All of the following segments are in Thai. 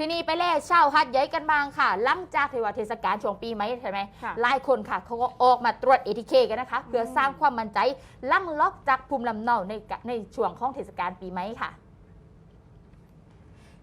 ทีนี้ไปแล่เช่าฮัดใหญ่กันบางค่ะ หลังจากที่ว่าเทศกาลช่วงปีไหมใช่ไหมค่ะหลายคนค่ะเขาก็ออกมาตรวจ ATK กันนะคะ เพื่อสร้างความมั่นใจล่ำล็อกจากภูมิลำเนาในกะในช่วงของเทศกาลปีไหมค่ะ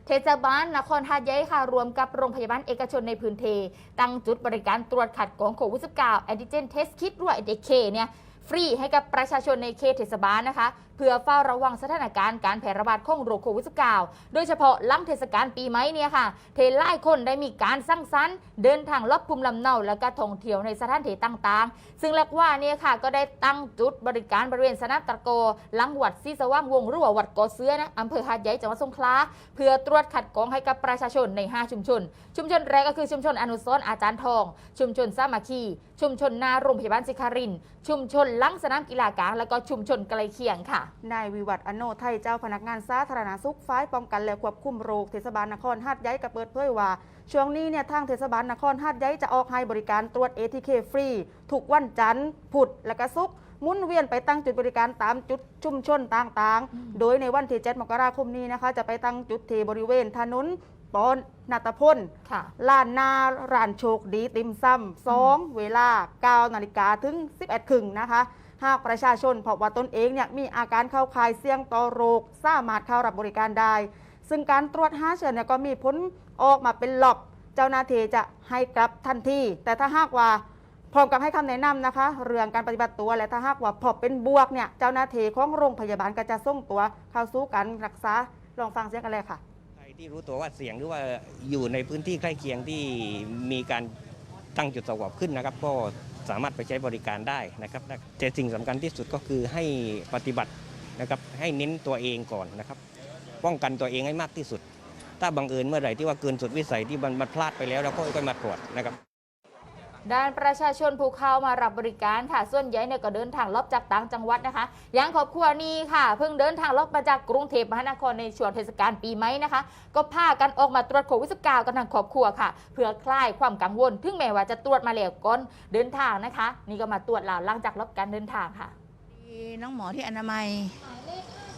เทศบาลนครหาดใหญ่ค่ะ รวมกับโรงพยาบาลเอกชนในพื้นที่ตั้งจุดบริการตรวจขัดกรองโควิด -19 แอนติเจนเทสคิดหรือว่า ATK เนี่ย ฟรีให้กับประชาชนในเขตเทศบาลนะคะ เพื่อเฝ้าระวังสถานการณ์การแพร่ระบาดของโรคโควิด -19 โดยเฉพาะหลังเทศกาลปีใหม่เนี่ยค่ะ เทหลายคนได้มีการสร้างสรรค์เดินทางลอบภูมิลำเนาและก็ท่องเที่ยวในสถานที่ต่างๆ ซึ่งเรียกว่าเนี่ยค่ะก็ได้ตั้งจุดบริการบริเวณสนามตะโกหลังวัดซีสว่างวงรือว่าวัดกอเสื้อนะอำเภอหาดใหญ่จังหวัดสงขลาเพื่อตรวจขัดกรองให้กับประชาชนใน 5 ชุมชน ชุมชนแรกก็คือชุมชนอนุสรอาจารย์ทอง ชุมชนสามัคคี ชุมชนนาโรงพยาบาลสิคาริน ชุมชนหลังสนามกีฬากลาง และก็ชุมชนใกล้เคียงค่ะ นายวิวัฒน์อโนไทยเจ้าพนักงานสาธารณสุขฝ่ายป้องกันและควบคุมโรคเทศบาลนครหาดใหญ่ก็เปิดเผยว่า ช่วงนี้เนี่ยทางเทศบาลนครหาดใหญ่จะออกให้บริการตรวจ ATK ฟรีทุกวันจันทร์พุธและก็ศุกร์มุนเวียนไปตั้งจุดบริการตามจุดชุมชนต่างๆ โดยในวันที่7มกราคมนี้นะคะ จะไปตั้งจุดที่บริเวณถนน ปอนนาตพลค่ะลานนาร้านโชคดีติมซ้ำสองเวลา 9 นาฬิกาถึง 11ครึ่งนะคะ หากประชาชนพบว่าตนเองเนี่ยมีอาการเข้าข่ายเสี่ยงต่อโรค สามารถเข้ารับบริการได้ ซึ่งการตรวจหาเชื้อเนี่ยก็มีผลออกมาเป็นหลอบเจ้าหน้าที่จะให้กลับทันที แต่ถ้าหากว่าพร้อมกับให้คำแนะนำนะคะ เรื่องการปฏิบัติตัวและถ้าหากว่าพบเป็นบวกเนี่ยเจ้าหน้าที่ของโรงพยาบาลก็จะส่งตัวเข้าสู่การรักษาลองฟังเสียงกันเลยค่ะใคร ที่รู้ตัวว่าเสี่ยงหรือว่าอยู่ในพื้นที่ใกล้เคียงที่มีการตั้งจุดสวอปขึ้นนะครับ ก็สามารถไปใช้บริการได้นะครับแต่สิ่งสำคัญที่สุดก็คือให้ปฏิบัตินะครับให้เน้นตัวเองก่อนนะครับ ป้องกันตัวเองให้มากที่สุด ถ้าบังเอิญเมื่อไหร่ที่ว่าเกินสุดวิสัยที่มันพลาดไปแล้วเราก็ค่อยมาตรวจนะครับ ด้านประชาชนผู้เข้ามารับบริการค่ะ ส่วนใหญ่เนี่ยก็เดินทางลอบจากต่างจังหวัดนะคะ อย่างครอบครัวนี้ค่ะ เพิ่งเดินทางลอบมาจากกรุงเทพมหานครในช่วงเทศกาลปีใหม่นะคะ ก็พากันออกมาตรวจโควิด -19 กันทางครอบครัวค่ะ เพื่อคลายความกังวล ถึงแม้ว่าจะตรวจมาแล้วก่อนเดินทางนะคะ นี่ก็มาตรวจแล้วหลังจากลบการเดินทางค่ะมีน้องหมอที่อนามัย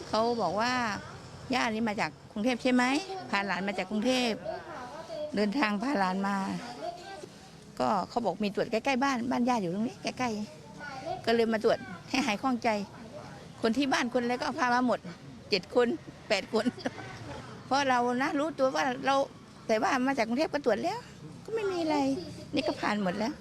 เขาบอกว่าย่านี้มาจากกรุงเทพใช่ไหมพาหลานมาจากกรุงเทพ เดินทางพาหลานมา ก็เขาบอกมีตรวจใกล้ๆบ้านบ้านญาติอยู่ตรงนี้ใกล้ๆก็เลยมาตรวจให้หายข้องใจ คนที่บ้านคนอะไรก็พามาหมดเจ็ดคนแปดคน เพราะเรานะรู้ตัวว่าเราแต่ว่ามาจากกรุงเทพก็ตรวจแล้ว ก็ไม่มีอะไร นี่ก็ผ่านหมดแล้ว